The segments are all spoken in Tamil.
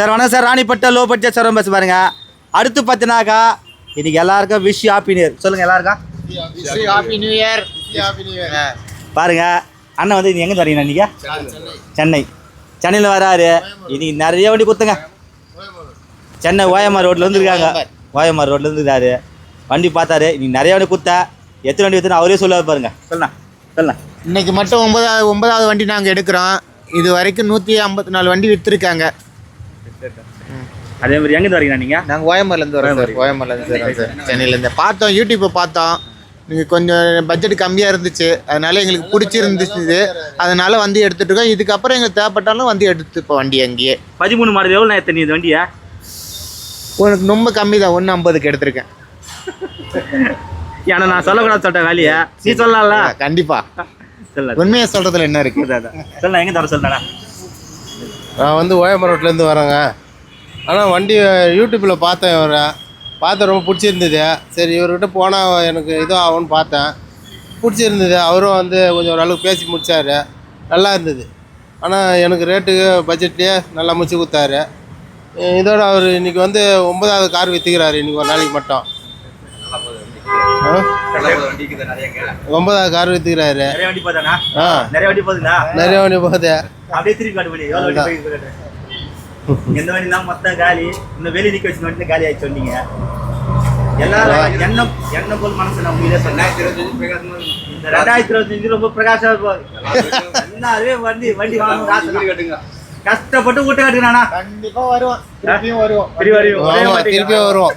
சார் வணக்கம் sir. Ranipet low budget sir பேச பாருங்க. அடுத்து பார்த்தினாக்கா இன்னைக்கு எல்லாருக்கும் விஷ் ஹாப்பி நியர் சொல்லுங்க எல்லாருக்கும். ஹாப்பி நியூ இயர் பாருங்க அண்ணன் வந்து இது எங்கே வரீங்க நீங்க சென்னை. சென்னையில் வராரு. இன்னைக்கு நிறைய வண்டி கொடுத்துங்க சென்னை ஓஎம்ஆர் ரோட்டில் வந்துருக்காங்க ஓஎம்ஆர் ரோட்டில் இருந்துருக்காரு. வண்டி பார்த்தாரு. இன்னைக்கு நிறைய வண்டி கொடுத்தா எத்தனை வண்டி எடுத்துன்னு அவரே சொல்லுவார் பாருங்க. சொல்லலாம் சொல்லலாம் இன்னைக்கு மட்டும் ஒன்பதாவது ஒன்பதாவது வண்டி நாங்கள் எடுக்கிறோம். இது வரைக்கும் நூற்றி ஐம்பத்தி நாலு வண்டி விற்றுருக்காங்க அதே மாதிரி எங்கே வரீங்க நீங்கள் நாங்கள் ஓயமர்லேருந்து வரோம் சார். ஓயமர்லேருந்து வரோம் சார். சென்னையிலேருந்து பார்த்தோம் யூடியூப்பை பார்த்தோம். நீங்கள் கொஞ்சம் பட்ஜெட் கம்மியாக இருந்துச்சு. அதனால எங்களுக்கு பிடிச்சிருந்துச்சு. அதனால வந்து எடுத்துட்டு இருக்கோம். இதுக்கப்புறம் எங்களுக்கு தேவைப்பட்டாலும் வந்து எடுத்து இப்போ வண்டி அங்கேயே. பதிமூணு மாடல் எவ்வளோ நான் எத்தனை இது வண்டியா? உனக்கு ரொம்ப கம்மி தான். ஒன்று ஐம்பதுக்கு எடுத்திருக்கேன். ஏன்னா நான் சொல்லக்கூடாது சொல்லிட்டேன் வேலையை. நீ சொல்லலாம்ல. கண்டிப்பாக உண்மையை சொல்கிறதுல என்ன இருக்குது சொல்ல எங்கே தர சொல்லடா நான் வந்து ஓயம்பரம் ரோட்லேருந்து வரேங்க. ஆனால் வண்டி யூடியூப்பில் பார்த்தேன் இவரை. பார்த்து ரொம்ப பிடிச்சிருந்தது. சரி இவர்கிட்ட போனால் எனக்கு இதுவும் ஆகும்னு பார்த்தேன். பிடிச்சிருந்தது. அவரும் வந்து கொஞ்சம் ஓரளவுக்கு பேசி முடித்தாரு நல்லா இருந்தது. ஆனால் எனக்கு ரேட்டுக்கு பட்ஜெட்லேயே நல்லா முடிச்சு கொடுத்தாரு. இதோட அவர் இன்றைக்கி வந்து ஒன்பதாவது கார் விற்றுக்கிறாரு இன்றைக்கி ஒரு நாளைக்கு மட்டும். ஒன்பதாவது கார் விற்றுக்கிறாரு நிறைய வண்டி ஆ. நிறைய வண்டி போகுதுங்களா? நிறைய வண்டி போகுது. அப்படியே திருப்பி காட்டு வண்டி எவ்வளோ வண்டி. எந்த வண்டிலாம் மொத்தம் காலி. இன்னும் வெளியே நிற்க வச்சு வண்டி காலி ஆயிடுச்சு சொன்னீங்க. எல்லாரும் எண்ணம் எண்ணம் போல் மனசு நம்ம இதே சொன்னேன். இந்த ரெண்டாயிரத்தி இருபத்தஞ்சு ரொம்ப பிரகாசமா இருக்கும் எல்லாரும் வண்டி வண்டி வாங்கணும் ஆசை தான். கஷ்டப்பட்டு வீட்டை கட்டுக்கிறானா கண்டிப்பாக வருவோம். திருப்பியும் வருவோம். திருப்பி மாட்டிக்கு. திருப்பியும் வருவோம்.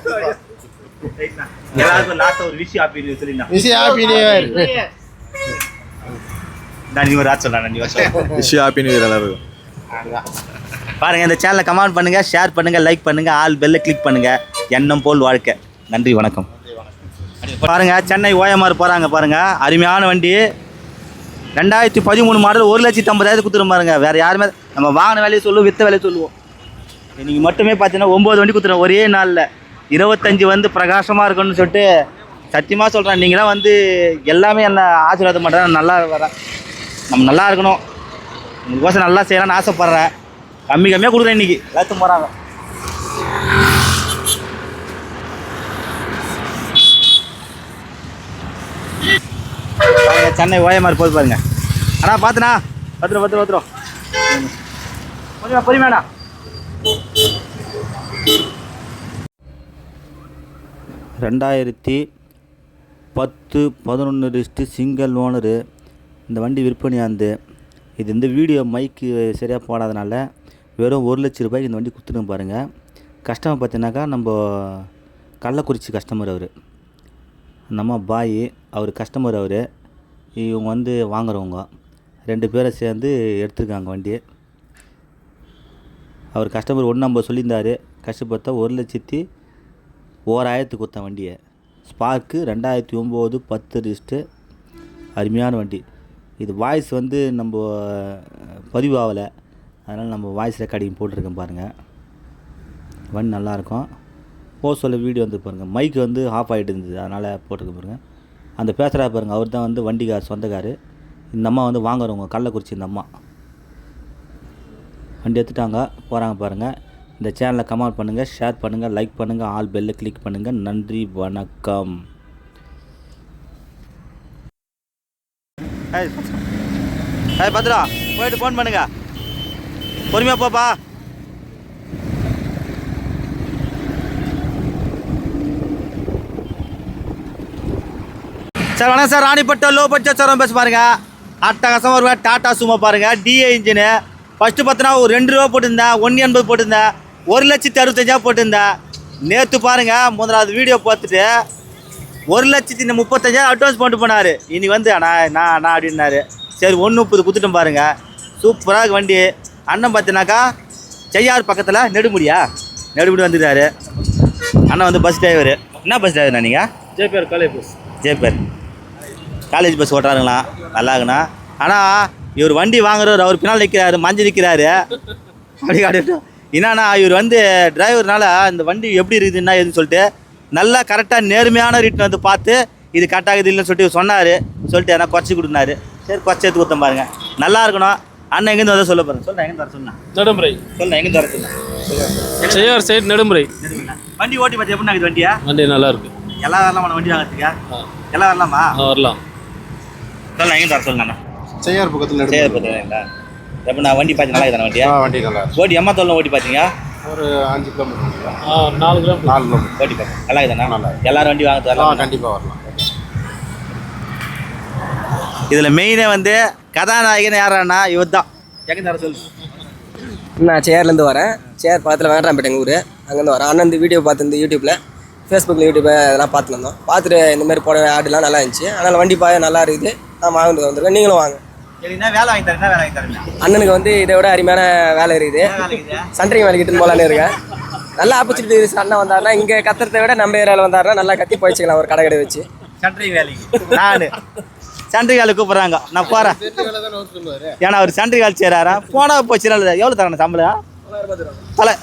எல்லாருக்கும் லாஸ்ட் ஒரு விஷயம் ஹாப்பி சொல்லிருந்தா. விஷயம் ஹாப்பி நியூ இயர் நான் நீ ஒரு ஆச்சு சொல்லலாம் நீ ஒரு சொல்லு. விஷ் ஹாப்பி நியூ இயர் எல்லாருக்கும். பாருங்க இந்த சேனலை கமெண்ட் பண்ணுங்க ஷேர் பண்ணுங்க லைக் பண்ணுங்க ஆல் பெல்ல கிளிக் பண்ணுங்க. எண்ணம் போல் வாழ்க்கை. நன்றி வணக்கம். பாருங்க சென்னை ஓஎம்ஆர் போறாங்க பாருங்க. அருமையான வண்டி. ரெண்டாயிரத்தி பதிமூணு மாடல் ஒரு லட்சத்தி ஐம்பதாயிரத்து கொடுத்துரும் பாருங்க. வேற யாருமே நம்ம வாங்கின வேலையை சொல்லுவோம் வித்த வேலையை சொல்லுவோம். இன்னைக்கு மட்டுமே பார்த்தீங்கன்னா ஒம்பது வண்டி கொடுத்துருவோம் ஒரே நாளில். இருபத்தஞ்சி வந்து பிரகாசமாக இருக்கணும்னு சொல்லிட்டு சத்தியமாக சொல்கிறேன் நீங்களாம் வந்து எல்லாமே என்ன ஆசீர்வாதம் பண்ணுறேன் நல்லா வரேன் நம்ம நல்லா இருக்கணும். உங்களுக்கோசம் நல்லா செய்யலாம்னு ஆசைப்பட்றேன். கம்மி கம்மியாக கொடுக்குறேன் இன்னைக்கு. எல்லாத்துக்கும் போகிறாங்க சென்னை ஓயமாரி போது பாருங்க. அண்ணா பார்த்துண்ணா பத்திரம் பத்திரம் பத்திரம். பொறுமையா பொறுமையாண்ணா ரெண்டாயிரத்தி பத்து பதினொன்று லிஸ்ட்டு சிங்கிள் ஓனரு. இந்த வண்டி விற்பனையாந்து இது இந்த வீடியோ மைக்கு சரியாக போடாதனால வெறும் ஒரு லட்ச ரூபாய்க்கு இந்த வண்டி கொடுத்துருங்க பாருங்கள் கஸ்டமர் பார்த்தீங்கன்னாக்கா நம்ம கள்ளக்குறிச்சி கஸ்டமர் அவர். நம்ம பாய் அவர் கஸ்டமர் அவர். இவங்க வந்து வாங்குறவங்க. ரெண்டு பேரை சேர்ந்து எடுத்துருக்காங்க வண்டி. அவர் கஸ்டமர் ஒன்று நம்ம சொல்லியிருந்தார். கஷ்டப்பட்டா ஒரு லட்சத்தி ஓராயிரத்து கொடுத்த வண்டியை. ஸ்பார்க்கு ரெண்டாயிரத்தி ஒம்பது பத்து லிஸ்ட்டு அருமையான வண்டி. இது வாய்ஸ் வந்து நம்ம பதிவாகலை. அதனால் நம்ம வாய்ஸ் ரெக்கார்டிங் போட்டிருக்கேன் பாருங்கள் வண்டி நல்லாயிருக்கும். போக சொல்ல வீடியோ வந்து பாருங்கள் மைக் வந்து ஆஃப் ஆகிட்டு இருந்தது. அதனால் போட்டிருக்கேன் பாருங்கள் அந்த பேசுகிறா பாருங்கள் அவர் தான் வந்து வண்டிக்கார் சொந்தக்கார். இந்த அம்மா வந்து வாங்குறவங்க. கள்ளக்குறிச்சி இந்த அம்மா. வண்டி எடுத்துட்டாங்க. போகிறாங்க பாருங்கள் இந்த சேனலை கமெண்ட் பண்ணுங்கள் ஷேர் பண்ணுங்கள் லைக் பண்ணுங்கள் ஆல் பெல்லை கிளிக் பண்ணுங்கள் நன்றி வணக்கம். ஹாய் பத்ரா போயிட்டு ஃபோன் பண்ணுங்க. பொறுமையாக போப்பா சார் வணக்கம் sir. Ranipet low budget sir பேச பாருங்க. அட்டகாசமாக வருவேன் டாடா சும்மா பாருங்க. டிஏ இன்ஜினு ஃபஸ்ட்டு பார்த்தோன்னா ஒரு ரெண்டு ரூபா போட்டிருந்தேன். ஒன்று எண்பது போட்டிருந்தேன். ஒரு லட்சத்தி அறுபத்தஞ்சா போட்டிருந்தேன் நேற்று பாருங்க முதலாவது வீடியோ பார்த்துட்டு ஒரு லட்சத்தி முப்பத்தஞ்சாயிரம் அட்வான்ஸ் போட்டு போனார். இன்னைக்கு வந்து அண்ணா நான் அண்ணா அப்படின்னாரு. சரி ஒன்று முப்பது கொடுத்துட்டோம் பாருங்க. சூப்பராக வண்டி. அண்ணன் பார்த்தினாக்கா செய்யார் பக்கத்தில் நெடுமுடியா? நெடுமுடி வந்துட்டாரு. அண்ணன் வந்து பஸ் டிரைவர் என்ன பஸ் டிரைவர்ண்ணா நீங்கள் JPR college bus JPR college bus ஓட்டுறாருங்களா நல்லாங்கண்ணா ஆனால் இவர் வண்டி வாங்குறவர் அவர் பின்னால் நிற்கிறாரு மஞ்சள் நிற்கிறாரு அப்படி காட்டிட்டோம் என்னன்னா இவர் வந்து டிரைவர்னால இந்த வண்டி எப்படி இருக்குதுன்னா எதுன்னு சொல்லிட்டு நல்லா கரெக்டாக நேர்மையான ரீட்னு வந்து பார்த்து இது கரெக்டாக இது இல்லைன்னு சொல்லிட்டு சொன்னார். சொல்லிட்டு எதனா குறைச்சி கொடுனாரு சரி குறைச்சி எடுத்து கொடுத்தேன் பாருங்க. நல்லா இருக்கணும். அண்ணன் எங்கேருந்து வர சொல்ல போகிறேன் சொல்ல எங்கேருந்து வர சொன்னா? நடுமுறை. சொல்ல எங்கேருந்து வர சொன்னா? செய்யார் சைடு நடுமுறை. வண்டி ஓட்டி பார்த்து எப்படி இருக்குது வண்டியா? வண்டி நல்லா இருக்கு. எல்லாம் வரலாமா வண்டி வாங்கிறதுக்கா. எல்லாம் வரலாமா? வரலாம். சொல்ல எங்கேருந்து வர சொல்லுங்க செய்யார் பக்கத்தில் சரி பார்த்துங்களா எப்போ நான் வண்டி பார்த்து நல்லா இருக்குதா வண்டியா? வண்டி நல்லா ஓட்டி எம்மா தோல்ல ஓட்டி பார்த்தீங்க ஒரு அஞ்சு கிலோமீட்டர் ஆ நாலு கிலோமீட்டர். நாலு கிலோமீட்டர். ஓட்டி பார்த்தேன் நல்லா இருக்குதாண்ணா? நல்லா எல்லாரும் வண்டி வாங்க ஆ வரலாம் கண்டிப்பாக வரலாம். இதில் மெயினே வந்து கதாநாயகன் யாரான்னா இவர் தான் எங்கே தர சொல்லு? நான் சேர்லேருந்து வரேன். சேர் பக்கத்தில் வேண்டாம்பேட்டை எங்கள் ஊர். அங்கேருந்து வரேன். அண்ணன் இந்த வீடியோ பார்த்து யூடியூப்பில் ஃபேஸ்புக்கில் யூடியூப் அதெல்லாம் பார்த்துட்டு வந்தோம். பார்த்துட்டு இந்த மாதிரி போட ஆடுலாம் நல்லா இருந்துச்சு. அதனால் வண்டி பாய நல்லா இருக்குது. நான் வாங்கிட்டு வந்திருக்கேன் நீங்களும் வாங்க. அண்ணனுக்கு வந்து இதை விட அருமையான வேலை இருக்குது. சன்ட்ரிங் வேலைக்கு இட்டுன்னு போகலான்னு இருக்கேன். நல்ல ஆப்பர்ச்சுனிட்டி அண்ணன் வந்தாருன்னா இங்கே கத்துறதை விட நம்ம ஏரியாவில் வந்தாருன்னா நல்லா கத்தி போயிச்சுக்கலாம் ஒரு கடை கடை வச்சு. சன்ட்ரி வேலைக்கு. நான். சன்ட்ரி வேலை கூப்பிட்றாங்க. நான் போகிறேன் ஏன்னா அவர் சன்ட்ரி வேலை செய்கிறாரா போனா போச்சு நல்லது. எவ்வளோ தரணும் சம்பளம்? தொலை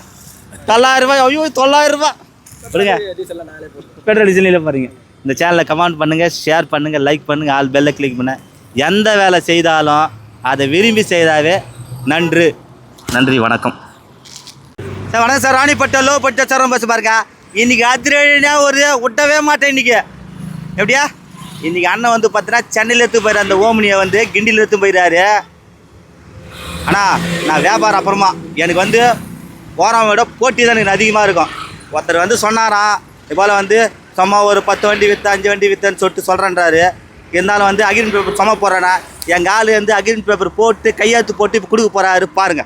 தொள்ளாயிரம் ரூபாய். ஐயோ தொள்ளாயிரம் ரூபாய். சொல்லுங்க பெட்ரோல் டீசல் பாருங்க இந்த சேனலை கமெண்ட் பண்ணுங்க ஷேர் பண்ணுங்க லைக் பண்ணுங்க ஆல் பெல்லை கிளிக் பண்ண. எந்த வேலை செய்தாலும் அதை விரும்பி செய்தாவே நன்று. நன்றி வணக்கம். சார் வணக்கம் சார். ராணிப்பட்டம் லோ பட்ட சரம் பஸ் பாருங்க. இன்னைக்கு அதிரடினா ஒரு விட்டவே மாட்டேன் இன்னைக்கு. எப்படியா? இன்னைக்கு அண்ணன் வந்து பார்த்தீங்கன்னா சென்னையில் எடுத்து போயிடுற அந்த ஓமனியை வந்து கிண்டியில் எடுத்து போயிடாரு ஆனால் நான் வியாபாரம் அப்புறமா. எனக்கு வந்து போகிறவங்க விட போட்டி தான் எனக்கு அதிகமாக இருக்கும். ஒருத்தர் வந்து சொன்னாராம் இது போல் வந்து சும்மா ஒரு பத்து வண்டி விற்று அஞ்சு வண்டி விற்றுன்னு சொல்லிட்டு சொல்கிறேன்றாரு இருந்தாலும் வந்து அக்ரிமெண்ட் பேப்பர் சும போகிறேன்னா எங்கள் ஆள் வந்து அக்ரிமெண்ட் பேப்பர் போட்டு கையெழுத்து போட்டு இப்போ கொடுக்க போகிறாரு பாருங்க.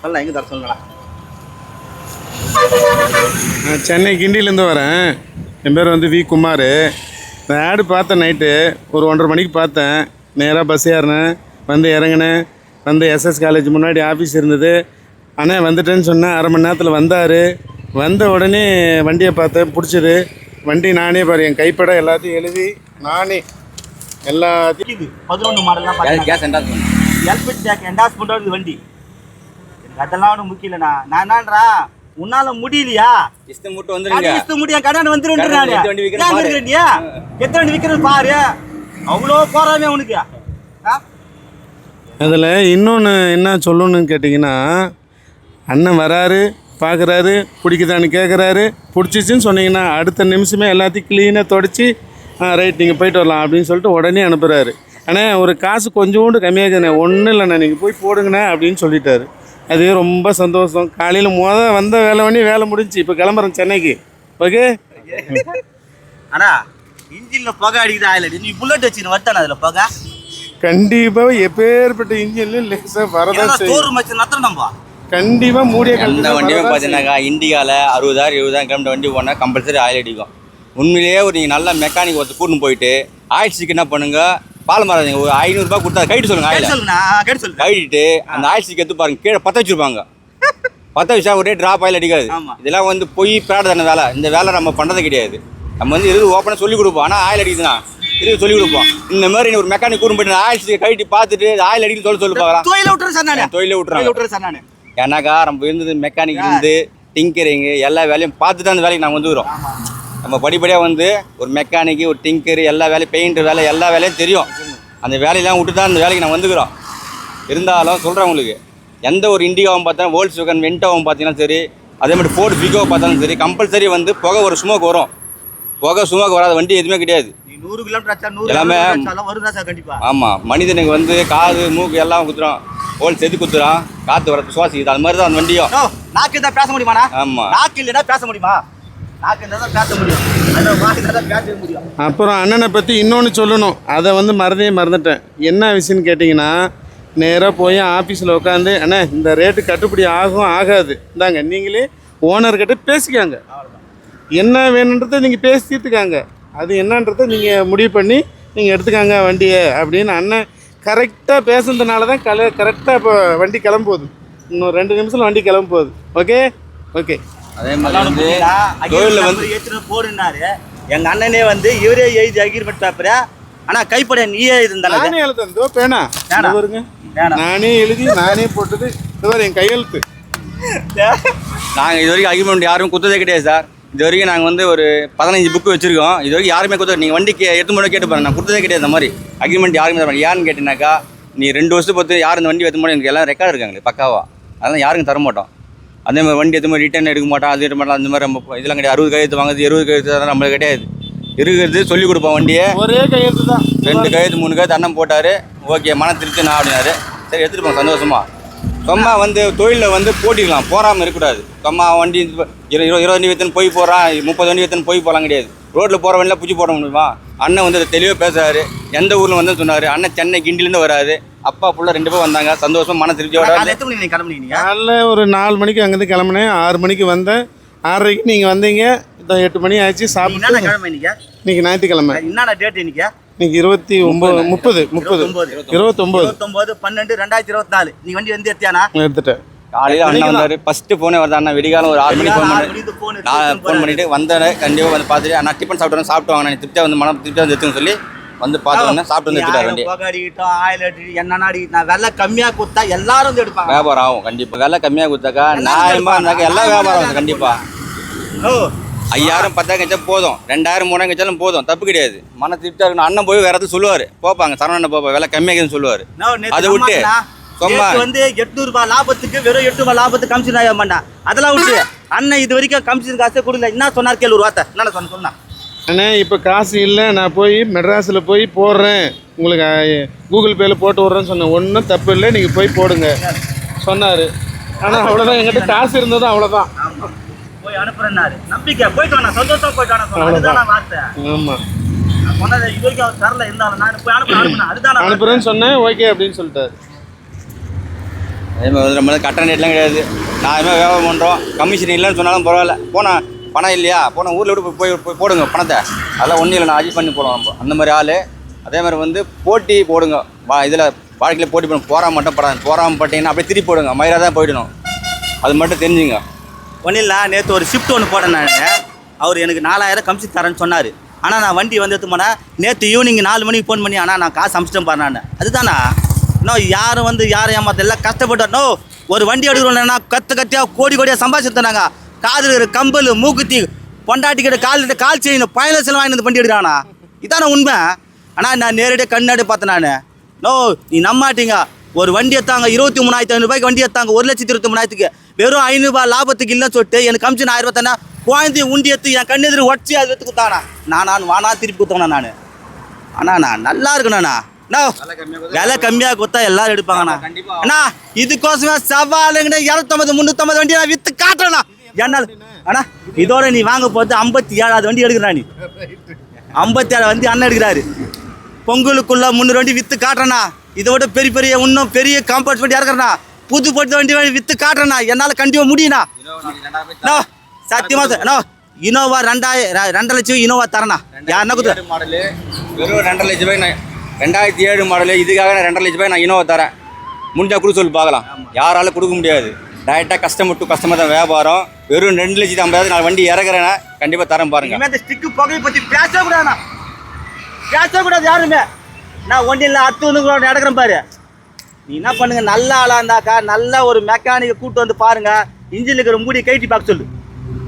சொல்லலாம் எங்கே தர சொல்லுங்களா நான் சென்னை கிண்டிலேருந்து வரேன். என் பேர் வந்து வி. குமார். நான் ஆடு பார்த்தேன் நைட்டு ஒரு ஒன்றரை மணிக்கு பார்த்தேன். நேராக பஸ் ஏறினேன். வந்து இறங்கினேன். வந்து எஸ்எஸ் காலேஜ் முன்னாடி ஆஃபீஸ் இருந்தது. அண்ணே வந்துட்டேன்னு சொன்னேன். அரை மணி நேரத்தில் வந்தார். வந்த உடனே வண்டியை பார்த்தேன். பிடிச்சிது. வண்டி நானே பாரு என் கைப்பட எல்லாத்தையும் எழுதி நானே எல்லாத்தையும் இது பதினொன்று மாடல்லாம் கேஸ் என்டாஸ் எல்பிஜி டேக் என்டாஸ் பண்ணுறது வண்டி. எனக்கு அதெல்லாம் ஒன்றும் முக்கியம் இல்லைண்ணா நான் என்னன்றா? உன்னால முடியலையா? இஷ்டம் மட்டும் வந்துருங்க. கடன் முடிய கடன் நானு. எத்தனை வண்டி விக்கிறேன் ஏன் பாரு. விக்கிறேன்டியா? எத்தனை வண்டி விற்கிறது பாரு. அவ்வளோ போறாமே உனக்கு? ஆ? அதில் இன்னொன்று என்ன சொல்லணும்னு கேட்டிங்கன்னா அண்ணன் வராரு பார்க்குறாரு பிடிக்குதான்னு கேட்குறாரு பிடிச்சிச்சின்னு சொன்னீங்கன்னா அடுத்த நிமிஷமே எல்லாத்தையும் க்ளீனாக தொடச்சி ரைட் நீங்கள் போயிட்டு வரலாம் அப்படின்னு சொல்லிட்டு உடனே அனுப்புகிறாரு ஆனால் ஒரு காசு கொஞ்சோண்டு கம்மியாகுதுண்ணே ஒன்றும் இல்லைண்ணே நீங்கள் போய் போடுங்கண்ணே அப்படின்னு சொல்லிட்டாரு. அது ரொம்ப சந்தோஷம். காலையில் முத வந்த வேலை பண்ணி வேலை முடிஞ்சு இப்போ கிளம்புறேன் சென்னைக்கு. ஓகே? அண்ணா இன்ஜின்ல புகை அடிக்குது ஆயில் அடி நீ புல்லட் வச்சுன்னு வரட்டான அதுல புகை? கண்டிப்பாக எப்பேற்பட்ட இன்ஜின்லையும் லேசாக வரதான் செய்யும். நம்ம. கண்டிப்பாக மூடிய எந்த வண்டியுமே கண்டிப்பாக பார்த்தீங்கன்னாக்கா இண்டிகாவில் அறுபதாயிரம் எழுபதாயிரம் கிலோமீட்டர் வண்டி போனால் கம்பல்சரி ஆயில் அடிக்கும். உண்மையிலேயே ஒரு நீங்கள் நல்ல மெக்கானிக் ஒருத்தர் கூட்டின்னு போயிட்டு ஆயில் சீக்கு என்ன பண்ணுங்க? பால் மாறாதீங்க ஒரு ஐநூறுரூபா கொடுத்தா கைட்டு சொல்லுங்க கேட்டு ஆயில் கேட்டு அந்த ஆயில் சீக்கு எடுத்து பாருங்க கீழே பற்ற வச்சிருப்பாங்க. பற்ற வச்சா ஒரே ட்ராப் ஆயில் அடிக்காது. இதெல்லாம் வந்து பொய் பேட தானே வேலை. இந்த வேலை நம்ம பண்ணுறது கிடையாது. நம்ம வந்து இது ஓப்பனாக சொல்லி கொடுப்போம். ஆனால் ஆயில் அடிக்குதுன்னா இது சொல்லி கொடுப்போம்? இந்த மாதிரி ஒரு மெக்கானிக் கூட்டு போயிட்டு ஆயில் கைட்டி பார்த்துட்டு ஆயில் அடிக்கணும் சொல்ல சொல்லி பார்க்கலாம். தொழில சார் நானு. தொழிலே சார் நானு. ஏன்னாக்கா நம்ம இருந்தது மெக்கானிக் இருந்து டிங்கரிங்கு எல்லா வேலையும் பார்த்து தான் அந்த வேலைக்கு நாங்கள் வந்துக்கிறோம் நம்ம படிப்படியாக வந்து ஒரு மெக்கானிக்கு ஒரு டிங்கர் எல்லா வேலையும் பெயிண்டர் வேலை எல்லா வேலையும் தெரியும். அந்த வேலையெல்லாம் விட்டு தான் அந்த வேலைக்கு நாங்கள் வந்துக்கிறோம். இருந்தாலும் சொல்கிறேன் உங்களுக்கு எந்த ஒரு இண்டிகாவும் பார்த்தாலும் வேர்ல்ட்ஸ் வேகன் வென்டாவும் பார்த்தீங்கன்னா சரி அதே மாதிரி ஃபோர்டு ஃபிகோ பார்த்தாலும் சரி கம்பல்சரி வந்து புகை ஒரு ஸ்மோக் வரும். புகை ஸ்மோக் வராத வண்டி எதுவுமே கிடையாது. நூறு கிலோமீட்டர் எல்லாமே- ஆமாம் மனிதனுக்கு வந்து காது மூக்கு எல்லாம் குத்துறோம் ஹோல் செது குத்துறான். காற்று வரது சுவாசிக்குது. அது மாதிரி தான் அந்த வண்டியும். நாக்கு இருந்தா பேச முடியுமாண்ணா? ஆமா. நாக்கு இல்லைன்னா பேச முடியுமா? முடியும். அப்புறம் அண்ணனை பற்றி இன்னொன்று சொல்லணும். அதை வந்து மறந்தே மறந்துட்டேன். என்ன விஷயம்னு கேட்டிங்கன்னா நேராக போய் ஆஃபீஸில் உட்காந்து அண்ணே இந்த ரேட்டு கட்டுப்படி ஆகும் ஆகாது. இந்தாங்க நீங்களே ஓனர்கிட்ட பேசிக்காங்க. என்ன வேணுன்றதை நீங்கள் பேசி தீர்த்துக்காங்க. அது என்னன்றதை நீங்கள் முடிவு பண்ணி நீங்கள் எடுத்துக்காங்க வண்டியை அப்படின்னு அண்ணன் கரெக்டாக பேசுனதுனால தான் கல கரெக்டாக இப்போ வண்டி கிளம்புது. இன்னும் ரெண்டு நிமிஷத்தில் வண்டி கிளம்பு போகுது ஓகே ஓகே அதே மாதிரி வந்து தொழில வந்து வந்து போடுனாரு எங்க அண்ணனே வந்து இவரே எழுதி அக்ரிமெண்ட் பேப்பர் ஆனா கைப்பட நீயே இருந்தாங்க நானே எழுதுந்தோ பேனா. பாருங்க. நானே எழுதி நானே போட்டது. இது பாரு என் கையெழுத்து. நாங்கள் இது வரைக்கும் அக்ரிமெண்ட் யாரும் குத்ததே கிடையாது சார். இது வரைக்கும் நாங்கள் வந்து ஒரு பதினஞ்சு புக்கு வச்சுருக்கோம். இது வரைக்கும் யாருமே குத்த நீங்கள் வண்டிக்கு எடுத்து மட்டும் கேட்டு பாருங்க. நான் கொடுத்ததே கிடையாது இந்த மாதிரி. அக்ரிமெண்ட் யாருமே. ஏன்னு கேட்டிங்கனாக்கா நீ ரெண்டு வருஷத்துக்கு பார்த்து யார் இந்த வண்டி எடுத்து மாட்டோம் எனக்கு எல்லாம் ரெக்கார்டு இருக்காங்களே பக்காவா. அதெல்லாம் யாருக்கும் தர மாட்டோம். அதே மாதிரி வண்டி மாதிரி ரிட்டர்ன் எடுக்க மாட்டோம் அது எடுக்க மாட்டோம் அந்த மாதிரி நம்ம இதெல்லாம் கிடையாது. அறுபது கையெழுத்து வாங்குறது இருபது கையெழுத்து அதெல்லாம் நம்மளுக்கு கிடையாது. இருக்கிறது சொல்லி கொடுப்போம் வண்டியை. ஒரே கையெழுத்து தான். ரெண்டு கையெழுத்து மூணு கையெழுத்து அண்ணன் போட்டார். ஓகே மன திருப்தி நான் அப்படின்னாரு. சரி எடுத்துகிட்டு போங்க சந்தோஷமா? சும்மா வந்து தொழிலில் வந்து போட்டிக்கலாம் போகாமல் இருக்கக்கூடாது. சும்மா வண்டி இருபது இருபது வண்டி விற்றுன்னு போய் போகிறான் முப்பது வண்டி விற்றுன்னு போய் போகலாம் கிடையாது. ரோட்டில் போகிற வண்டியில் புச்சி போட முடியுமா? அண்ணன் வந்து தெளிவாக பேசுறாரு. எந்த ஊரில் வந்து சொன்னார். அண்ணன் சென்னை கிண்டிலேருந்து வராரு. அப்பா புள்ள ரெண்டு பேர் வந்தாங்க. சந்தோஷம் மன திருப்தியோட காலைல ஒரு நாலு மணிக்கு அங்கேருந்து கிளம்புனேன். ஆறு மணிக்கு வந்தேன். ஆறரைக்கு நீங்கள் வந்தீங்க. எட்டு மணி ஆச்சு என்னென்ன சாப்பிட்டு இன்னைக்கு? ஞாயிற்றுக்கிழமை. என்னென்ன டேட் இன்னைக்கு? இன்னைக்கு இருபத்தி ஒம்பது முப்பது. முப்பது இருபத்தொம்போது. இருபத்தொன்பது பன்னெண்டு ரெண்டாயிரத்தி இருபத்தி நாலு நீ வண்டி வந்து எத்தியானா எடுத்துட்டேன். காலையில் அண்ணன் வந்தார். ஃபஸ்ட்டு ஃபோனே வருது அண்ணன் விடிகாலம் ஒரு ஆறு மணிக்கு ஃபோன் பண்ணி நான் ஃபோன் போறாரு. பண்ணிட்டு வந்தேன் கண்டிப்பாக வந்து பார்த்துட்டு அண்ணா டிஃபன் சாப்பிட்டு சாப்பிட்டு வாங்க திருப்தியாக வந்து மனம் திருப்தியாக வந்து எடுத்துன்னு சொல்லி வந்து பார்த்து வந்தேன். சாப்பிட்டு வந்து எடுத்துட்டார் வண்டி அடிக்கிட்டோம் ஆயில் அடிக்கிட்டு என்னென்ன அடிக்கிட்டு நான் விலை கம்மியா கொடுத்தா எல்லாரும் வந்து எடுப்பாங்க. வியாபாரம் ஆகும் கண்டிப்பாக விலை கம்மியாக கொடுத்தாக்கா நியாயமாக இருந்தாக்கா எல்லாம் வியாபாரம் ஆகும் கண்டிப்பாக ஓ ஐயாயிரம் பத்தாயிரம் கழிச்சா போதும். ரெண்டாயிரம் மூணாயிரம் கழிச்சாலும் போதும். தப்பு கிடையாது. மன திருப்தியாக இருக்கணும். அண்ணன் போய் வேற எதாவது சொல்லுவார். போப்பாங்க. சரவணன் போப்பா விலை கம்மியாகுதுன்னு சொல்லுவார். அதை விட்டு நேத்து வந்து எட்நூறு ரூபாய் லாபத்துக்கு வெறும் எட்டு ரூபாய் லாபத்துக்கு கமிஷன் மாட்டான் அதெல்லாம் விட்டு அண்ணன் இது வரைக்கும் கமிஷன் காசே கொடுக்கல. என்ன சொன்னார் கேளு ஒரு வார்த்தை. என்ன சொன்ன சொன்னா அண்ணே இப்போ காசு இல்லை. நான் போய் மெட்ராஸில் போய் போடுறேன். உங்களுக்கு கூகுள் பேயில் போட்டு விட்றேன்னு சொன்னேன். ஒன்றும் தப்பு இல்லை. நீங்கள் போய் போடுங்க. சொன்னார். ஆனால் அவ்வளோதான் என்கிட்ட காசு இருந்ததும் அவ்வளோதான் போய் அனுப்புறேன்னாரு. நம்பிக்கை. போயிட்டு வாண்ணா. சந்தோஷம் போயிட்டு சொன்னா அதுதான் நான் வார்த்தை. நான் சொன்னது இது வரைக்கும் அவர் தரல. இருந்தாலும் நான் போய் அனுப்புறேன் அனுப்புனேன் அதுதான் நான் அனுப்புகிறேன்னு சொன்னேன். ஓகே அப்படின்னு சொல்லிட்டாரு. அதே மாதிரி நம்மளுக்கு கட்டண ரேட்லாம் கிடையாது. நியாயமாக வியாபாரம் பண்ணுறோம் கமிஷன் இல்லைன்னு சொன்னாலும் பரவாயில்ல. போனால் பணம் இல்லையா? போனால் ஊரில் விட்டு போய் போய் போடுங்க பணத்தை. அதெல்லாம் ஒன்றும் இல்லை. நான் அட்ஜஸ்ட் பண்ணி போடுவோம் நம்ம. அந்த மாதிரி ஆள். அதே மாதிரி வந்து போட்டி போடுங்க. வா இதில் வாழ்க்கையில் போட்டி போடுங்க. போராம மட்டும் படாது. போராம பட்டீங்கன்னா அப்படியே திருப்பி போடுங்க. மயிராக தான் போயிடணும். அது மட்டும் தெரிஞ்சுங்க. ஒன்றும் இல்லை நேற்று ஒரு ஷிஃப்ட் ஒன்று போட்டேன் நான். அவர் எனக்கு நாலாயிரம் கமிஷன் தரேன்னு சொன்னார். ஆனால் நான் வண்டி வந்து எடுத்து போனேன். நேற்று ஈவினிங் நாலு மணிக்கு ஃபோன் பண்ணி ஆனால் நான் காசு அமிச்சிட்டேன் பாரு நான். அதுதானா? இன்னும் யாரும் வந்து யாரும் ஏமாத்த எல்லாம் கஷ்டப்பட்டோம் நோ ஒரு வண்டி எடுக்கிறோம்னா கத்து கத்தியாக கோடி கோடியாக சம்பாதிச்சிருந்தாங்க காதில் இருக்கிற கம்பல் மூக்குத்தி பொண்டாட்டிக்கிட்ட கால் கால் செய்யணும் பயணத்தில் வாங்கி வந்து வண்டி எடுக்கிறானா? இதான உண்மை. ஆனால் நான் நேரடியாக கண்ணாடி பார்த்தேன் நான். நோ நீ நம்மாட்டீங்க. ஒரு வண்டி எடுத்தாங்க இருபத்தி மூணாயிரத்தி ஐநூறுபாய்க்கு வண்டி எடுத்தாங்க ஒரு லட்சத்தி இருபத்தி மூணாயிரத்துக்கு. வெறும் ஐநூறுபா லாபத்துக்கு இல்லைன்னு சொல்லிட்டு எனக்கு கமிஷன் ஆயிரம் ரூபாய் தானே குழந்தைய உண்டி எடுத்து என் கண்ணெதிரி உடச்சி அது எடுத்து கொடுத்தானா நான் நான் வானா திருப்பி கொடுத்தவனா நான்? அண்ணா நான் நல்லா இருக்கணும்ண்ணா விலை கம்மியாக கொடுத்தா எல்லாரும் எடுப்பாங்கண்ணா அண்ணா. இதுக்கோசமே சவாலுங்கண்ணா இரநூத்தம்பது முந்நூற்றம்பது வண்டி நான் விற்று காட்டுறேண்ணா என்னால் அண்ணா இதோட நீ வாங்க போகிறது ஐம்பத்தி ஏழாவது வண்டி எடுக்கிறா நீ. ஐம்பத்தி ஏழு வண்டி அண்ணன் எடுக்கிறாரு. பொங்கலுக்குள்ள முந்நூறு வண்டி விற்று காட்டுறேண்ணா இதை விட பெரிய பெரிய இன்னும் பெரிய காம்பவுண்ட் வண்டி இறக்குறேண்ணா புது பட்டு வண்டி விற்று காட்டுறேண்ணா. என்னால் கண்டிப்பாக முடியுண்ணா சத்தியமாக அண்ணா இனோவா ரெண்டாயிரம் ரெண்டரை லட்சம் இனோவா தரேண்ணா. யாருன்னா கொடுத்து ஏழு மாடலு வெறும் ரெண்டரை லட்ச ரூபாய் நான் ரெண்டாயிரத்தி ஏழு மாடலு இதுக்காக நான் ரெண்டரை லட்ச ரூபாய் நான் இனோவா தரேன். முடிஞ்சா கொடுக்க சொல்லி பார்க்கலாம். யாராலும் கொடுக்க முடியாது. டைரெக்டாக கஸ்டமர் டு கஸ்டமர் தான் வியாபாரம். வெறும் ரெண்டு லட்சத்தி ஐம்பதாயிரம் நான் வண்டி இறக்குறேன்னா கண்டிப்பாக தரேன் பாருங்க. இந்த ஸ்டிக்கு புகையை பற்றி பேசவே கூடாதுண்ணா பேசவே கூடாது யாருமே. நான் ஒன்றும் இல்லை அடுத்து வந்து கூட நடக்கிறேன் பாரு. நீ என்ன பண்ணுங்க நல்ல ஆளாக இருந்தாக்கா நல்ல ஒரு மெக்கானிக்கை கூட்டு வந்து பாருங்க. இன்ஜின் இருக்கிற மூடி கைட்டி பார்க்க சொல்லு.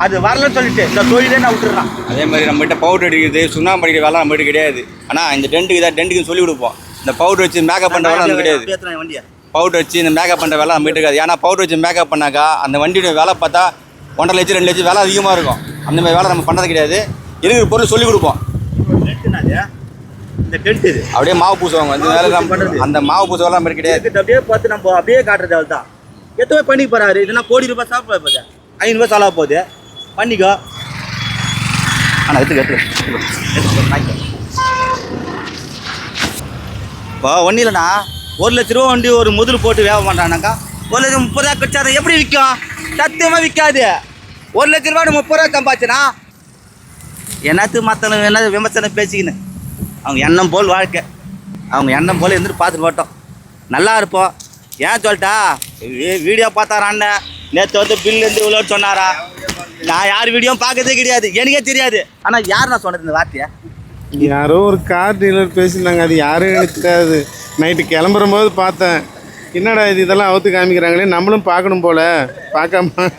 அது வரலன்னு சொல்லிட்டு இந்த தொழிலே நான் விட்டுறேன் அதே மாதிரி நம்மகிட்ட பவுடர் அடிக்கிறது சுண்ணாம்பு அடிக்கிற வேலை நம்மகிட்ட கிடையாது. ஆனால் இந்த டென்ட்டுக்கு தான் டென்ட்டுக்கு சொல்லி கொடுப்போம். இந்த பவுடர் வச்சு மேக்கப் பண்ணுற வேலை நம்ம கிடையாது. வண்டியை. பவுடர் வச்சு இந்த மேக்கப் பண்ணுற வேலை நம்மகிட்ட இருக்காது ஏன்னா பவுடர் வச்சு மேக்கப் பண்ணாக்கா அந்த வண்டியோட வேலை பார்த்தா ஒன்றரை லட்சம் ரெண்டு லட்சம் வேலை அதிகமாக இருக்கும். அந்த மாதிரி வேலை நம்ம பண்ணுறது கிடையாது. இருக்கிற பொருள் சொல்லி கொடுப்போம். இந்த டென்ட் இது. அப்படியே மாவு பூசுவாங்க. அந்த வேலை நம்ம. அந்த மாவு பூச வேலை நம்ம கிடையாது. அப்படியே பார்த்து நம்ம அப்படியே காட்டுறது அவள் தான். எத்தனை பண்ணி போறாரு? இதுனா கோடி ரூபாய் சாப்பிட போகுது. ஐநூறுபா செலவு போகுது. பண்ணிக்கோ. ஆனால் எடுத்துக்க எடுத்துக்க இப்போ ஒன்றும் இல்லைண்ணா. ஒரு லட்ச ரூபா வண்டி ஒரு முதல் போட்டு வேக மாட்டானாக்கா ஒரு லட்சம் முப்பது ரூபா அதை எப்படி விற்கும்? சத்தியமாக விற்காது. ஒரு லட்ச ரூபா முப்பது ரூபா சம்பாச்சுனா என்னத்து மற்றவங்க என்ன விமர்சனம் பேசிக்கின்னு. அவங்க எண்ணம் போல் வாழ்க்கை. அவங்க எண்ணம் போல் இருந்துட்டு பார்த்துட்டு போட்டோம். நல்லா இருப்போம். ஏன் சொல்லிட்டா? வீடியோ பார்த்தாரா அண்ணன் நேற்று வந்து பில் இருந்து இவ்வளோ சொன்னாரா? நான் யார் வீடியோவும் பார்க்கறதே கிடையாது. எனக்கே தெரியாது. ஆனால் யார் நான் சொன்னது இந்த வார்த்தையை? யாரோ ஒரு கார் டீலர் பேசியிருந்தாங்க. அது யாரும் எனக்கு தெரியாது நைட்டு கிளம்புற போது பார்த்தேன். என்னடா இது? இதெல்லாம் அவுத்து காமிக்கிறாங்களே. நம்மளும் பார்க்கணும் போல. பார்க்காம.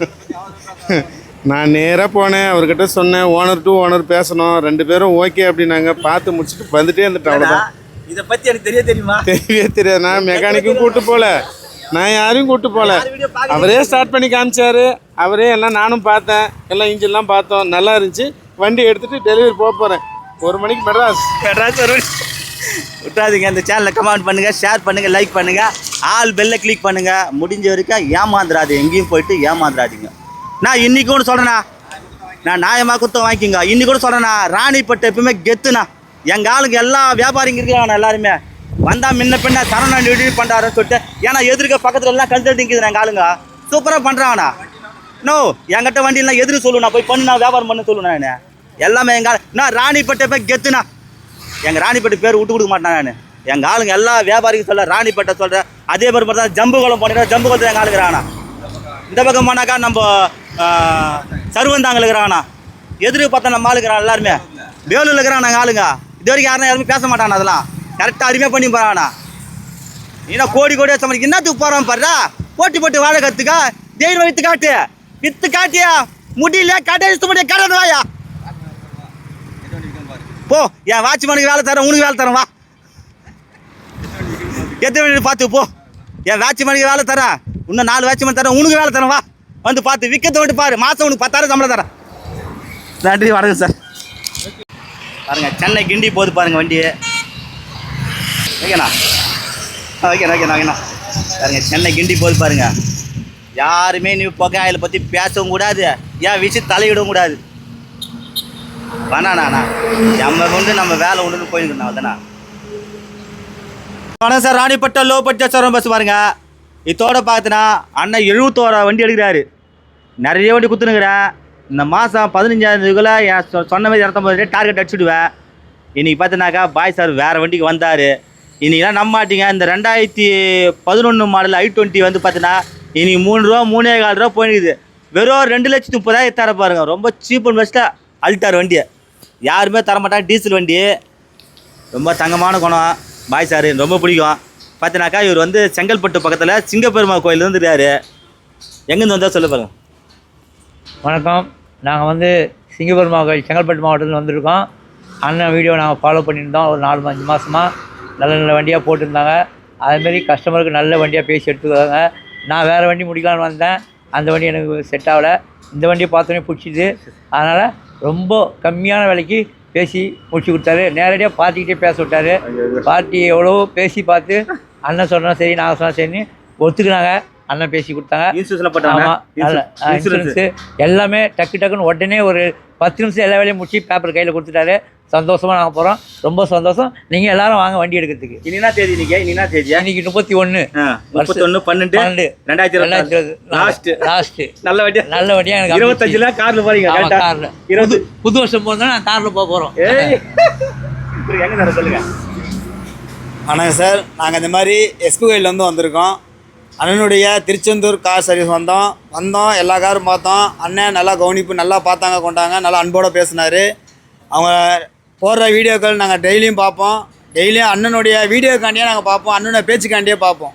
நான் நேராக போனேன் அவர்கிட்ட சொன்னேன் ஓனர் டு ஓனர் பேசணும் ரெண்டு பேரும் ஓகே அப்படின்னாங்க. பார்த்து முடிச்சுட்டு வந்துட்டே இருந்துட்டேன் அவ்வளோதான் இதை பத்தி எனக்கு தெரிய தெரியுமா? தெரியவே தெரியாது. நான் மெக்கானிக்கும் கூட்டு போல. நான் யாரையும் கூட்டு போல. அவரே ஸ்டார்ட் பண்ணி காமிச்சாரு. அவரே எல்லாம் நானும் பார்த்தேன். எல்லாம் இன்ஜின்லாம் பார்த்தோம். நல்லா இருந்துச்சு. வண்டி எடுத்துட்டு டெலிவரி போக போகிறேன் ஒரு மணிக்கு மெட்ராஸ். மெட்ராஸ் வருவேன். விட்றாதீங்க இந்த சேனலை கமெண்ட் பண்ணுங்க ஷேர் பண்ணுங்க லைக் பண்ணுங்க. ஆல் பெல்ல கிளிக் பண்ணுங்க. முடிஞ்ச வரைக்கும் ஏமாந்துடாது எங்கேயும் போயிட்டு ஏமாந்துடாதீங்க நான் இன்னைக்கு ஒன்று சொல்கிறேண்ணா நான் நியாயமாக குத்தம் வாங்கிக்கோங்க. இன்னைக்கு கூட சொல்கிறேண்ணா ராணிப்பட்டு எப்பவுமே கெத்துண்ணா. எங்கள் ஆளுங்க எல்லா வியாபாரிங்க இருக்கிறாங்க எல்லாருமே. வந்தால் முன்ன பின்ன சரணா நிடி பண்றாருன்னு சொல்லிட்டு ஏன்னா எதிர்க்க பக்கத்தில் எல்லாம் கன்சல்டிங் இருக்குது எங்கள் ஆளுங்க. சூப்பராக பண்ணுறாங்கண்ணா நோ என்கிட்ட வண்டியெல்லாம் எதிர்க்கு சொல்லுண்ணா. போய் பண்ணு நான் வியாபாரம் பண்ண சொல்லுண்ணா நான். எல்லாமே எங்கள் நான் ராணிப்பட்டை போய் கெத்துண்ணா. எங்கள் ராணிப்பட்டு பேர் விட்டு கொடுக்க மாட்டேன் நான். எங்கள் ஆளுங்க எல்லா வியாபாரிக்கும் சொல்ல ராணிப்பேட்டை சொல்கிறேன் அதே மாதிரி மட்டும் தான் ஜம்புகுளம் போனீங்கன்னா ஜம்புகுளத்தில் எங்கள் ஆளுங்கிறாங்கண்ணா இந்த பக்கம் போனாக்கா நம்ம சருவந்தாங்க இருக்கிறாங்கண்ணா எதிர்க்கு பார்த்தா நம்ம ஆளுக்கிறான் எல்லாருமே. வேலூரில் இருக்கிறாங்க நாங்கள் ஆளுங்க. இது வரைக்கும் யாரும் யாருமே பேச மாட்டான் அதெல்லாம்? கரெக்டாக அருமையாக பண்ணி போகிறாங்கண்ணா ஏன்னா கோடி கோடியாக சம்பளம் என்னத்துக்கு போகிறோம் பாருடா? போட்டி போட்டு வாழை கற்றுக்கா தைரியம் வித்து காட்டு. வித்து காட்டியா? முடியல கடை முடிய கடன் வாயா. போ என் வாட்ச்மேனுக்கு வேலை தரேன் உனக்கு வேலை தரேன் வா. எத்தனை மணி பார்த்து போ. என் வாட்ச்மேனுக்கு வேலை தரேன். இன்னும் நாலு வாட்ச்மேன் தரேன் உனக்கு வேலை தரேன் வா. வந்து பார்த்து விற்கத்தை விட்டு பாரு. மாதம் உனக்கு பத்தாயிரம் சம்பளம் தரேன். நன்றி வணக்கம் சார். பாருங்க சென்னை கிண்டி போகுது பாருங்க வண்டி ஓகேண்ணா? ஓகேண்ணா ஓகேண்ணா ஓகேண்ணா. பாருங்க சென்னை கிண்டி போகுது பாருங்க. யாருமே நீ புகை ஆயில் பற்றி பேசவும் கூடாது. ஏன் விஷயம் தலையிடவும் கூடாது. வேணாண்ணா நம்ம கொண்டு நம்ம வேலை ஒன்று போயிருக்கணும் அதுண்ணா வணக்கம் sir Ranipet low budget sir bus பாருங்க. இதோட பார்த்தினா அண்ணன் எழுபத்தோரா வண்டி எடுக்கிறாரு. நிறைய வண்டி குத்துனுங்கிறேன் இந்த மாதம் பதினஞ்சாந்தேதிக்குள்ளே என் சொ- சொன்ன மாதிரி இரநூத்தம்பது ரேட் டார்கெட் அடிச்சுடுவேன். இன்னைக்கு பார்த்தினாக்கா பாய் சார் வேறு வண்டிக்கு வந்தார். இன்னைக்கெல்லாம் நம்ம மாட்டிங்க இந்த ரெண்டாயிரத்தி பதினொன்று மாடல் ஐ டுவெண்ட்டி வந்து பார்த்தீங்கன்னா இன்றைக்கி மூணு ரூபா மூணே கால் ரூபா போயிருக்குது வெறும் ரெண்டு லட்சத்து முப்பதாயிரம் தர பாருங்க. ரொம்ப சீப் அண்ட் பெஸ்ட்டாக அல்ட்டார் வண்டியை. யாருமே தரமாட்டாங்க. டீசல் வண்டி. ரொம்ப தங்கமான குணம். பாய் சார் ரொம்ப பிடிக்கும். பார்த்தினாக்கா இவர் வந்து செங்கல்பட்டு பக்கத்தில் சிங்கப்பெருமா கோயில் இருந்துருக்காரு. எங்கேருந்து வந்தால் சொல்ல பாருங்கள் வணக்கம். நாங்கள் வந்து சிங்கப்பூர் மாவட்டம் செங்கல்பட்டு மாவட்டத்தில் வந்திருக்கோம். அண்ணன் வீடியோ நாங்கள் ஃபாலோ பண்ணியிருந்தோம். ஒரு நாலு அஞ்சு மாதமாக நல்ல நல்ல வண்டியாக போட்டிருந்தாங்க. அதுமாரி கஸ்டமருக்கு நல்ல வண்டியாக பேசி எடுத்துக்கிறாங்க நான் வேறு வண்டி முடிக்கலான்னு வந்தேன். அந்த வண்டி எனக்கு செட் ஆகலை. இந்த வண்டியை பார்த்தோன்னே பிடிச்சிது. அதனால் ரொம்ப கம்மியான விலைக்கு பேசி முடிச்சு கொடுத்தாரு. நேரடியாக பார்ட்டிக்கிட்டே பேச விட்டாரு. பார்ட்டி எவ்வளோ பேசி பார்த்து அண்ணன் சொன்னால் சரி நான் சொன்னால் சரின்னு ஒத்துக்குனாங்க. அண்ணன் பேசி கொடுத்தாங்க. இன்சூரன்ஸ்லாம் போட்டாங்க. எல்லாமே டக்கு டக்குன்னு உடனே ஒரு பத்து நிமிஷம் எல்லா வேலையும் முடிச்சு பேப்பர் கையில் கொடுத்துட்டாரு. சந்தோஷமாக நாங்கள் போகிறோம் ரொம்ப சந்தோஷம். நீங்கள் எல்லாரும் வாங்க வண்டி எடுக்கிறதுக்கு. இன்னினா தேதி இன்னைக்கு? இன்னினா தேதியா? இன்னைக்கு முப்பத்தி ஒன்று முப்பத்தொன்று பன்னெண்டு பன்னெண்டு. ரெண்டாயிரத்தி ரெண்டாயிரத்தி இருபத்தி லாஸ்ட் லாஸ்ட்டு நல்ல வண்டியா? நல்ல வண்டியாக எனக்கு இருபத்தஞ்சுல கார்ல போறீங்க காரில். இருபது புது வருஷம் போகிறதா நான் காரில் போக போகிறோம் எங்க தர சொல்லுங்க? வணக்கம் சார். நாங்கள் இந்த மாதிரி எஸ்பி கோயிலேருந்து வந்திருக்கோம். அண்ணனுடைய திருச்செந்தூர் கார் சர்வீஸ் வந்தோம் வந்தோம் எல்லா காரும் பார்த்தோம். அண்ணன் நல்லா கவனிப்பு நல்லா பார்த்தாங்க கொண்டாங்க. நல்லா அன்போடு பேசினார். அவங்க போடுற வீடியோக்கள் நாங்கள் டெய்லியும் பார்ப்போம். டெய்லியும் அண்ணனுடைய வீடியோக்காண்டியே நாங்கள் பார்ப்போம். அண்ணனுடைய பேச்சுக்காண்டியே பார்ப்போம்.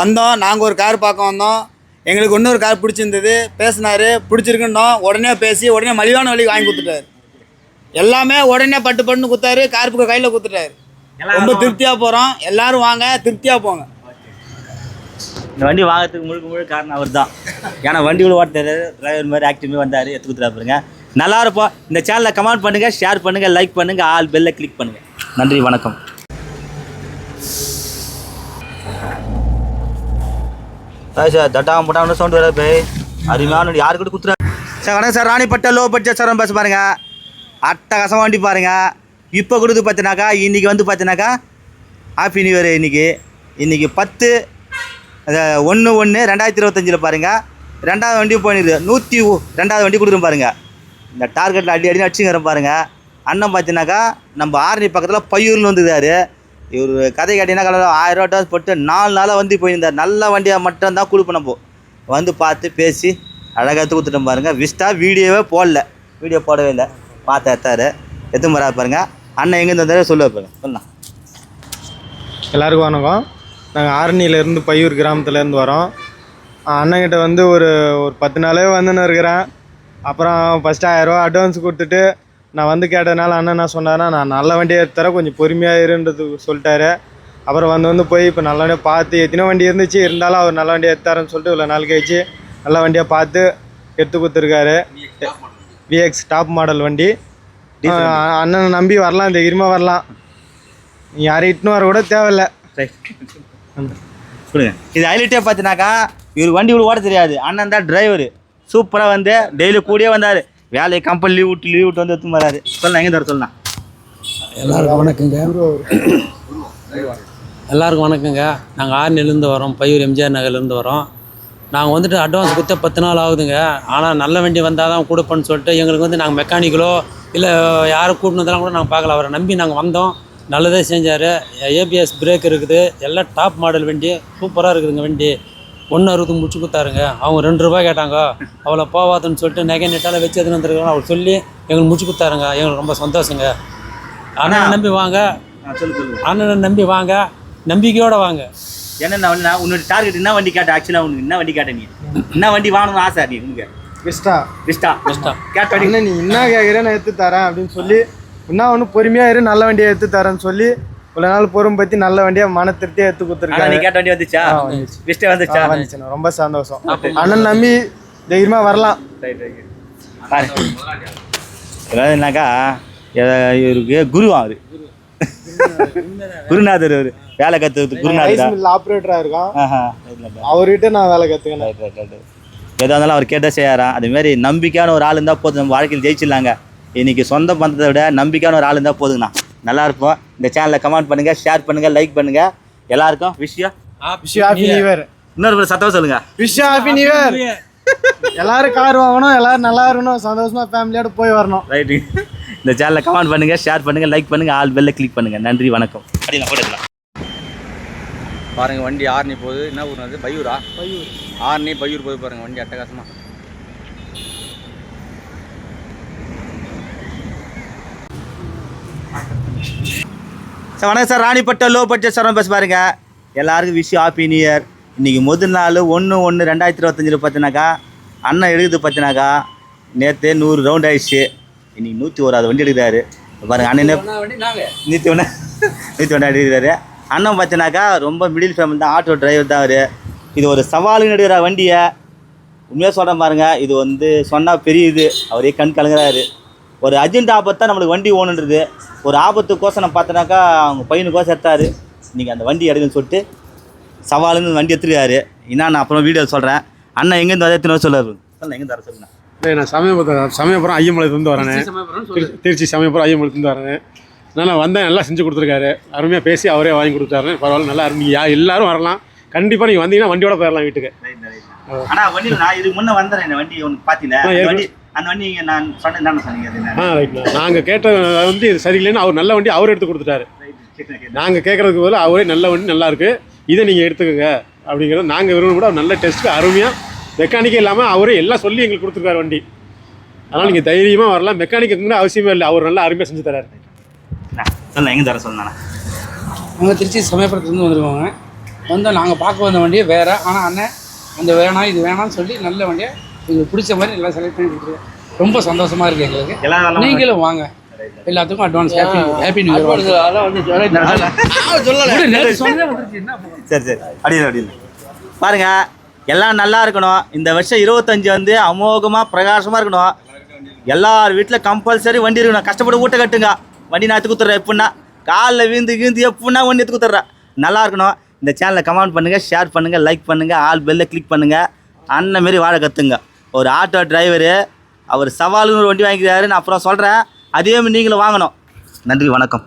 வந்தோம் நாங்கள் ஒரு கார் பார்க்க வந்தோம். எங்களுக்கு இன்னொரு கார் பிடிச்சிருந்தது. பேசினார் பிடிச்சிருக்குன்னோம். உடனே பேசி உடனே மலிவான விலைக்கு வாங்கி கொடுத்துட்டாரு. எல்லாமே உடனே பட்டு பட்டுன்னு குத்தாரு கார் புக்கை கையில் கொடுத்துட்டாரு. ரொம்ப திருப்தியாக போகிறோம் எல்லாரும் வாங்க திருப்தியாக போங்க. இந்த வண்டி வாங்குறதுக்கு முழுக்க முழுக்க காரணம் அவர் தான் ஏன்னா வண்டிகள் ஓட்டுறாரு டிரைவர் மாதிரி ஆக்டிவ் வந்தார் எடுத்து கொடுத்துறா பாருங்க. நல்லா இருப்போம். இந்த சேனலை கமெண்ட் பண்ணுங்க ஷேர் பண்ணுங்க லைக் பண்ணுங்க ஆல் பெல்லை கிளிக் பண்ணுங்க. நன்றி வணக்கம். சார் தட்டாம போட்டாமல் சவுண்ட் வர போய். அருமையான வண்டி. யாரு கூட குத்துறா சார் வணக்கம் sir. Ranipet low budget sir bus பாருங்க அட்டகாசமாக வண்டி பாருங்க. இப்போ கொடுத்து பார்த்தினாக்கா இன்னைக்கு வந்து பார்த்தினாக்கா ஹாப்பி நியூ இயர் இன்னைக்கு. இன்னைக்கு பத்து ஒன்று ஒன்று ரெண்டாயிரத்தி இருபத்தஞ்சில் பாருங்கள் ரெண்டாவது வண்டி போயிடுது நூற்றி ரெண்டாவது வண்டி கொடுக்குறோம் பாருங்கள் இந்த டார்கெட்டில் அடி அடி அடிச்சுங்கிற பாருங்கள் அண்ணன் பார்த்தீங்கன்னாக்கா நம்ம ஆரணி பக்கத்தில் பையூர்னு வந்துருக்காரு. இவர் கதை கேட்டீங்கன்னா காலையில் ஆயிரம் ரூபா போட்டு நாலு நாளாக வந்து போயிருந்தார். நல்ல வண்டியாக மட்டும்தான் கொடுப்போம் நம்ம வந்து பார்த்து பேசி அழகாக எடுத்து கொடுத்துட்டோம் பாருங்கள் விஸ்டா வீடியோவே போடல. வீடியோ போடவே இல்லை. பார்த்து எத்தார் எத்தனை முறை பாருங்க. அண்ணன் எங்கேருந்து வந்தாரு? சொல்லுவார் பாருங்கள் சொல்லலாம் எல்லாருக்கும் வணக்கம். நாங்கள் ஆரணியிலேருந்து பையூர் கிராமத்துலேருந்து வரோம். அண்ணங்கிட்ட வந்து ஒரு ஒரு பத்து நாளே வந்துன்னு இருக்கிறேன். அப்புறம் ஃபஸ்ட்டு ஆயிரரூவா அட்வான்ஸ் கொடுத்துட்டு நான் வந்து கேட்டதுனால அண்ணன் என்ன சொன்னார்னா நான் நல்ல வண்டியை எடுத்து கொஞ்சம் பொறுமையாக இருன்றது சொல்லிட்டாரு. அப்புறம் வந்து வந்து போய் இப்போ நல்ல வண்டியாக பார்த்து எத்தனை வண்டி இருந்துச்சு இருந்தாலும் அவர் நல்ல வண்டியை எடுத்தாருன்னு சொல்லிட்டு இவ்வளோ நாள் கழிச்சு நல்ல வண்டியாக பார்த்து எடுத்து கொடுத்துருக்காரு. விஎக்ஸ் டாப் மாடல் வண்டி. அண்ணனை நம்பி வரலாம் தைரியமாக வரலாம். நீ யாரையும் இட்டுன்னு வர கூட தேவையில்ல. இது ஹைலைட்டே பார்த்தினாக்கா இவர் வண்டி இவ்வளோ ஓட தெரியாது. அண்ணன் தான் டிரைவர் சூப்பராக வந்து டெய்லி கூடயே வந்தார். வேலையை கம்பெனி லீவ் விட்டு லீவ் விட்டு வந்து எடுத்து வராரு. சொல்லலாம் எங்கே தர சொல்லலாம். எல்லாருக்கும் வணக்கங்க. எல்லாருக்கும் வணக்கங்க. நாங்கள் ஆர்னிலேருந்து வரோம் பையூர் எம்ஜிஆர் நகர்லேருந்து வரோம். நாங்கள் வந்துட்டு அட்வான்ஸ் கொடுத்த பத்து நாள் ஆகுதுங்க. ஆனால் நல்ல வண்டி வந்தால் தான் கொடுப்பேன்னு சொல்லிட்டு எங்களுக்கு வந்து நாங்கள் மெக்கானிக்கலோ இல்லை யாரை கூட்டினதெல்லாம் கூட நாங்கள் பார்க்கல. அவரை நம்பி நாங்கள் வந்தோம். நல்லதே செஞ்சார். ஏபிஎஸ் பிரேக் இருக்குது. எல்லாம் டாப் மாடல் வண்டி. சூப்பராக இருக்குதுங்க வண்டி. ஒன்று அறுபது முடிச்சு கொடுத்தாருங்க. அவங்க ரெண்டு ரூபாய் கேட்டாங்க. அவ்வளோ போவாதுன்னு சொல்லிட்டு நகை நெட்டால் வச்சு எதுன்னு வந்துருக்காங்க அவர் சொல்லி எங்களுக்கு முடிச்சு கொடுத்தாருங்க. எங்களுக்கு ரொம்ப சந்தோஷங்க. அண்ணனை நம்பி வாங்க. அண்ணனை நம்பி வாங்க. நம்பிக்கையோட வாங்க. என்னென்ன வண்டி உன்னோட டார்கெட் என்ன வண்டி கேட்ட? ஆக்சுவலாக உனக்கு என்ன வண்டி கேட்ட நீ? என்ன வண்டி வாங்கணும்னு ஆசை நீ உனக்கு? பெஸ்ட்டா விஸ்டா. விஸ்டா. கேட்ட நீ என்ன கேட்குற நான் எடுத்து தரேன் அப்படின்னு சொல்லி இன்னும் ஒன்று பொறுமையாக இரு நல்ல வண்டியை எடுத்து தரேன்னு சொல்லி இவ்வளோ நாள் பொறுமை பற்றி நல்ல வண்டியை மன திருப்தியாக எடுத்து ஆனா நீ கேட்ட வண்டி வந்துச்சா? ஆ, வந்துச்சு. வந்துச்சா? வந்துச்சுண்ணா ரொம்ப சந்தோஷம். அண்ணன் நம்பி தைரியமாக வரலாம். அதாவது என்னக்கா? இவருக்கு? குரு அவரு. குருநாதர் அவரு. வேலை கற்றுக்கிறது குருநாதரா? ஆப்ரேட்டராக இருக்கான். அவர்கிட்ட நான் வேலை கற்றுக்கினேன் எதாக இருந்தாலும் அவர் கேட்டால் செய்யாரா? அதுமாரி நம்பிக்கையான ஒரு ஆள் இருந்தால் போதும். நம்ம வாழ்க்கையில் ஜெயிச்சிடலாங்க. இன்னைக்கு சொந்த பந்தத்தை விட நம்பிக்கையான ஒரு ஆள் இருந்தால் போதுங்கண்ணா. நல்லா இருப்போம் இந்த சேனலை கமெண்ட் பண்ணுங்க ஷேர் பண்ணுங்க லைக் பண்ணுங்க. எல்லாருக்கும் விஷயம் இன்னொரு சத்தம் சொல்லுங்க. விஷ் ஹாப்பி நியூ இயர் எல்லாரும் கார் வாங்கணும் எல்லாரும் நல்லா இருக்கணும் சந்தோஷமா ஃபேமிலியோட போய் வரணும். ரைட்டு இந்த சேனலை கமெண்ட் பண்ணுங்க ஷேர் பண்ணுங்க லைக் பண்ணுங்க ஆல் பெல்ல கிளிக் பண்ணுங்க. நன்றி வணக்கம். அப்படி நான் போட்டுக்கலாம். பாருங்க வண்டி ஆர்னி போகுது. என்ன ஊர் அது? பையூரா? பையூர். ஆர்னி பையூர் போகுது பாருங்க வண்டி அட்டகாசமா. சார் வணக்கம் sir. Ranipet low budget sir பேச பாருங்க. எல்லாருக்கும் விஷயம் ஹாப்பி நியூ இயர் இன்னைக்கு முதல் நாள் ஒன்று ஒன்று ரெண்டாயிரத்தி இருபத்தஞ்சில் பார்த்தினாக்கா அண்ணன் எழுதுது பார்த்தினாக்கா நேற்று நூறு ரவுண்ட் ஆயிடுச்சு. இன்னைக்கு நூற்றி ஓராது வண்டி எடுக்கிறாரு. பாருங்க அண்ணனே நூற்றி ஒன்று நூற்றி ஒன்றா எடுக்கிறாரு. அண்ணன் பார்த்தினாக்கா ரொம்ப மிடில் ஃபேமிலி தான் ஆட்டோ டிரைவர் தான் அவர். இது ஒரு சவாலுன்னு எடுக்கிற வண்டியை. உண்மையாக சொல்கிறேன் பாருங்க இது வந்து சொன்னால் பெரிய இது அவரே கண் கலங்குறாரு. ஒரு அர்ஜென்ட் ஆபத்து தான் நம்மளுக்கு வண்டி ஓணுன்றது ஒரு ஆபத்துக்கோசம் நம்ம பார்த்தோன்னாக்கா அவங்க பையனுக்கோசம் எடுத்தாரு இன்றைக்கி அந்த வண்டி எடுக்குன்னு சொல்லிட்டு சவாலுன்னு வண்டி எடுத்துருக்காரு. என்ன நான் அப்புறம் வீடியோ சொல்கிறேன் அண்ணன் எங்கேருந்து அதை எத்தனை சொல்லுவார் சொல்ல எங்கேருந்து வர சொல்லுங்க. டேய், நான் சமயபுரம் சமயபுரம் ஐயமலையிலேருந்து வரேனே. திரு- திருச்சி சமயபுரம் ஐயமலையிலேருந்து வரேன். நான் வந்தேன் நல்லா செஞ்சு கொடுத்துருக்காரு. அருமையாக பேசி அவரே வாங்கி கொடுத்தாரு. பரவாயில்ல நல்லா நீங்கள் எல்லாரும் வரலாம். கண்டிப்பாக நீங்கள் வந்தீங்கன்னா வண்டியோட போயிடலாம் வீட்டுக்கு. ஆனால் வண்டியில் நான் இதுக்கு முன்னே வந்தேன் இந்த வண்டி உனக்கு பார்த்தீங்களா ஆ, அந்த வண்டி நான் சொன்னது சொன்னீங்க ஆ நாங்கள் கேட்ட வந்து இது சரியில்லைன்னு அவர் நல்ல வண்டி அவர் எடுத்து கொடுத்துட்டாரு. நாங்கள் கேட்குறதுக்கு பதிலா அவரே நல்ல வண்டி நல்லா இருக்கு. இதை நீங்கள் எடுத்துக்கோங்க அப்படிங்கிறது நாங்கள் விரும்ப கூட நல்ல டெஸ்ட்டு அருமையாக மெக்கானிக்கே இல்லாமல் அவரே எல்லாம் சொல்லி எங்களுக்கு கொடுத்துருக்காரு வண்டி. அதனால் நீங்கள் தைரியமாக வரலாம். மெக்கானிக்கு கூட அவசியமே இல்லை. அவர் நல்லா அருமையாக செஞ்சு தராரு. அண்ணா, சொல்ல எங்கே தர சொல்லண்ணா நாங்கள் திருச்சி சமயபுரத்துலேருந்து வந்துருக்கோங்க. வந்தோம் நாங்கள் பார்க்க வந்த வண்டியே வேறு. ஆனால் அண்ணன் அந்த வேணாம் இது வேணாம்னு சொல்லி நல்ல வண்டியை எங்களுக்கு பிடிச்ச மாதிரி எல்லாம் செலக்ட் பண்ணி கொடுத்துருக்கோம் ரொம்ப சந்தோஷமாக இருக்குது எங்களுக்கு. நீங்களும் வாங்க. எல்லாத்துக்கும் advance happy happy new year சரி சரி. அடியில் அடியில். பாருங்க எல்லாம் நல்லா இருக்கணும். இந்த வருஷம் இருபத்தஞ்சு வந்து அமோகமாக பிரகாசமாக இருக்கணும். எல்லார் வீட்டில் கம்பல்சரி வண்டி இருக்கணும். கஷ்டப்பட்டு வீட்டை கட்டுங்க. வண்டி நான் எடுத்து கொடுத்துட்றேன் எப்படின்னா காலில் வீந்து வீந்து எப்படின்னா வண்டி எடுத்து கொடுத்துட்றேன். நல்லா இருக்கணும். இந்த சேனலை கமெண்ட் பண்ணுங்கள் ஷேர் பண்ணுங்கள் லைக் பண்ணுங்கள் ஆல் பெல்ல கிளிக் பண்ணுங்கள் அண்ணன் மாரி வாழ கற்றுங்க ஒரு ஆட்டோ டிரைவரு அவர் சவாலுன்னு ஒரு வண்டி வாங்கிக்கிறாரு நான் அப்புறம் சொல்கிறேன் அதே மாதிரி நீங்களும் வாங்கணும். நன்றி வணக்கம்.